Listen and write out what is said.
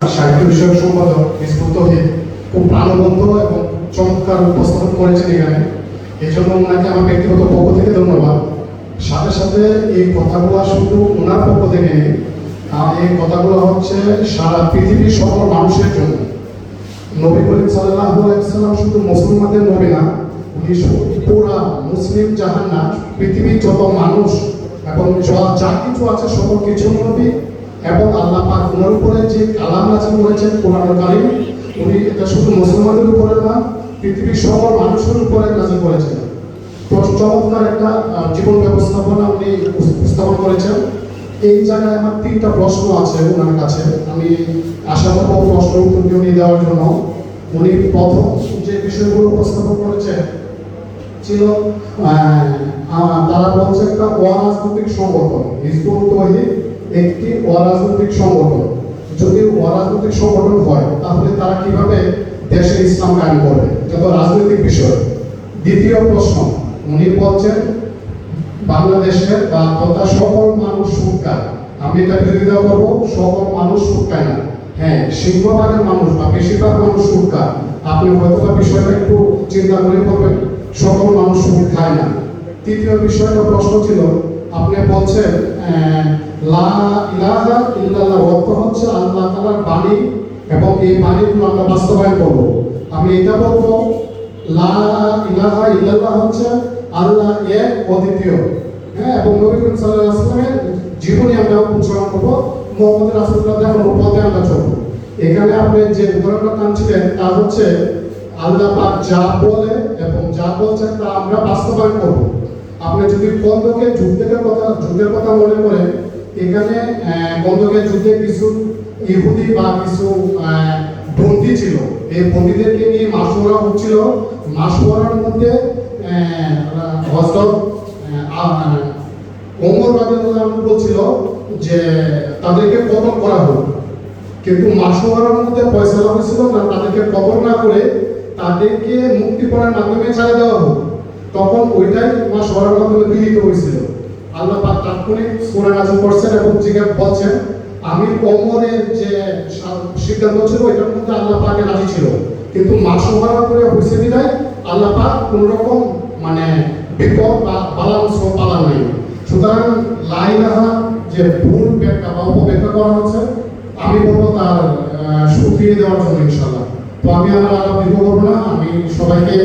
সাহিত্য বিষয়ক সম্পাদক হিজবুত তহিদ খুব প্রাণবন্ত এবং চমৎকার উপস্থাপন করেছেন এখানে। এই জন্য ওনাকে আমার ব্যক্তিগত পক্ষ থেকে ধন্যবাদ। সাথে সাথে এই কথাগুলো শুধু ওনার পক্ষ থেকে এই কথাগুলো হচ্ছে সারা পৃথিবীর সকল মানুষের জন্য। নবী করিম আলাইহি সাল্লাম শুধু মুসলমানদের নবী না, উনি পুরা মুসলিম জাহান না পৃথিবীর যত মানুষ এবং যা কিছু আছে সকল কিছু নবী এবং আল্লাহ পাক ওনার উপরে যে কালাম নাজিল করেছেন কোরআন কারিম, উনি এটা শুধু মুসলমানদের উপরে না, পৃথিবীর সকল মানুষের উপরে নাজিল করেছেন। চমৎকার একটা জীবন ব্যবস্থাপনা উনি উপস্থাপন করেছেন। এই জায়গায় আমার তিনটা প্রশ্ন আছে ওনার কাছে। আমি আশা করব প্রশ্ন উত্তর উনি দেওয়ার জন্য। উনি প্রথম যে বিষয়গুলো উপস্থাপন করেছেন, ছিল তারা বলছে একটা অরাজনৈতিক সংগঠন হিজবুত তহিদ একটি অরাজনৈতিক সংগঠন। যদি অরাজনৈতিক সংগঠন হয়, তাহলে তারা কীভাবে দেশে ইসলাম কায়েম করবে? যত রাজনৈতিক বিষয়। দ্বিতীয় প্রশ্ন, উনি বলছেন, বাংলাদেশের বা তথা সকল মানুষ সুৎকার আমি এটা বিরোধিতা করব, সকল মানুষ সুৎকায় না। হ্যাঁ সিংহভাগের মানুষ বা বেশিরভাগ মানুষ সুৎকার আপনি হয়তো বিষয়টা একটু চিন্তা করে করবেন সকল মানুষ সুদ খায় না। তৃতীয় বিষয়টা প্রশ্ন ছিল, আপনি বলছেন লা ইলাহা ইল্লাল্লাহ অর্থ হচ্ছে আল্লাহ তাআলার বাণী এবং এই বাণীগুলো আমরা বাস্তবায়ন করব। আমি এটা বলব, লা ইলাহা ইল্লাল্লাহ হচ্ছে আল্লাহ এক অদ্বিতীয়। হ্যাঁ এবং নবী করিম সাল্লাল্লাহু আলাইহি আমরা উচ্চারণ করব, মুহাম্মদ রাসূলুল্লাহ আমরা চলবো। এখানে আপনি যে উদাহরণটা টানছিলেন তা হচ্ছে আল্লাহ পাক যা বলে এবং যা বলছেন তা আমরা বাস্তবায়ন করব। আপনি যদি বন্ধকে যুদ্ধের কথা যুদ্ধের কথা মনে করেন এখানে বন্ধকের যুদ্ধে কিছু ইহুদি বা কিছু বন্দী ছিল। এই বন্দীদেরকে নিয়ে মাসোয়ারা হচ্ছিল। মাসোয়ারার মধ্যে হজরত ওমর রাদিয়াল্লাহু বলছিল যে তাদেরকে কতল করা হোক। কিন্তু মাসোয়ারার মধ্যে ফয়সালা হয়েছিল না, তাদেরকে কবর না করে তাদেরকে মুক্তি মুক্তিপণের মাধ্যমে ছাড়া দেওয়া হোক। তখন ওইটাই মাসোয়ারার মাধ্যমে গৃহীত হয়েছিল। আল্লাহ পাক তাৎক্ষণিক সূরা করছেন এবং জিজ্ঞাসা বলছেন আমি ওমরের যে সিদ্ধান্ত ছিল, এটার মধ্যে আল্লাহ পাকের রাজি ছিল। কিন্তু মাসোয়ারা করে হয়েছে বিদায় আল্লাহ পাক কোন রকম মানে বিপদ বা বালাংশ পালা নাই। সুতরাং লাইলাহা যে ভুল ব্যাখ্যা বা অপব্যাখ্যা করা হচ্ছে, আমি বলব তার সুফিয়ে দেওয়ার জন্য ইনশাল্লাহ তো আমি আমার আলাপ দীর্ঘ করব না, আমি সবাইকে